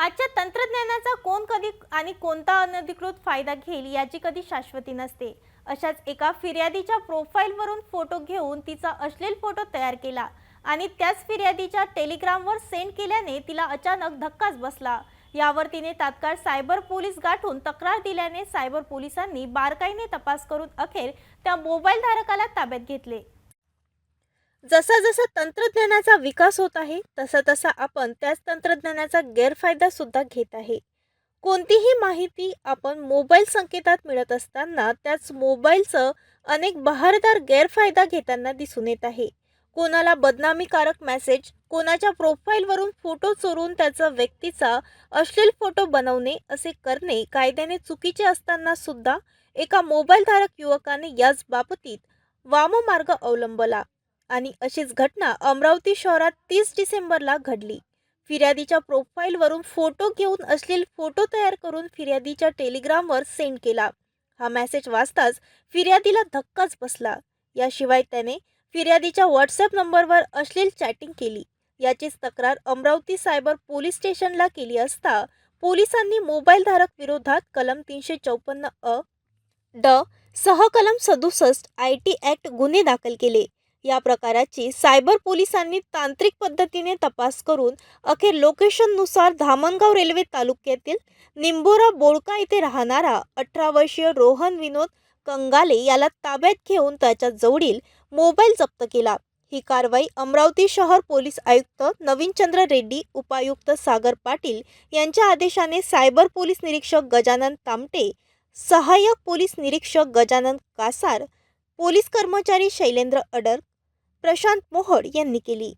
आजच्या तंत्रज्ञानाचा कोण कधी आणि कोणता अनधिकृत फायदा घेईल याची कधी शाश्वती नसते. अशाच एका फिर्यादीच्या प्रोफाईलवरून फोटो घेऊन तिचा अश्लील फोटो तयार केला आणि त्याच फिर्यादीच्या टेलिग्रामवर सेंड केल्याने तिला अचानक धक्काच बसला. यावर तिने तात्काळ सायबर पोलीस गाठून तक्रार दिल्याने सायबर पोलिसांनी बारकाईने तपास करून अखेर त्या मोबाईल धारकाला ताब्यात घेतले. जसा जसा तंत्रज्ञानाचा विकास होत आहे तसा तसा आपण त्याच तंत्रज्ञानाचा गैरफायदा सुद्धा घेत आहे. कोणतीही माहिती आपण मोबाईल संकेतात मिळत असताना त्याच मोबाईलचं अनेक बहारदार गैरफायदा घेताना दिसून येत आहे. कोणाला बदनामीकारक मेसेज कोणाच्या प्रोफाईलवरून फोटो चोरून त्याचा व्यक्तीचा अश्लील फोटो बनवणे असे करणे कायद्याने चुकीचे असताना सुद्धा एका मोबाईलधारक युवकाने याच बाबतीत वाममार्ग अवलंबला. आणि अशीच घटना अमरावती शहरात तीस डिसेंबरला घडली. फिर्यादीच्या प्रोफाईलवरून फोटो घेऊन असलेले फोटो तयार करून फिर्यादीच्या टेलिग्रामवर सेंड केला. हा मेसेज वाचताच फिर्यादीला धक्काच बसला. याशिवाय त्याने फिर्यादीच्या व्हॉट्सअप नंबरवर अश्लील चॅटिंग केली. याचीच तक्रार अमरावती सायबर पोलीस स्टेशनला केली असता पोलिसांनी मोबाईलधारक विरोधात कलम तीनशे चौपन्न अ ड सह कलम सदुसष्ट आय टी ॲक्ट गुन्हे दाखल केले. या प्रकाराची सायबर पोलिसांनी तांत्रिक पद्धतीने तपास करून अखेर लोकेशननुसार धामणगाव रेल्वे तालुक्यातील निंबोरा बोळका येथे राहणारा अठरा वर्षीय रोहन विनोद कंगाले याला ताब्यात घेऊन त्याच्या जवळील मोबाईल जप्त केला. ही कारवाई अमरावती शहर पोलीस आयुक्त नवीनचंद्र रेड्डी उपायुक्त सागर पाटील यांच्या आदेशाने सायबर पोलीस निरीक्षक गजानन तामटे सहाय्यक पोलीस निरीक्षक गजानन कासार पोलीस कर्मचारी शैलेंद्र अडर प्रशांत मोहड यांनी केली.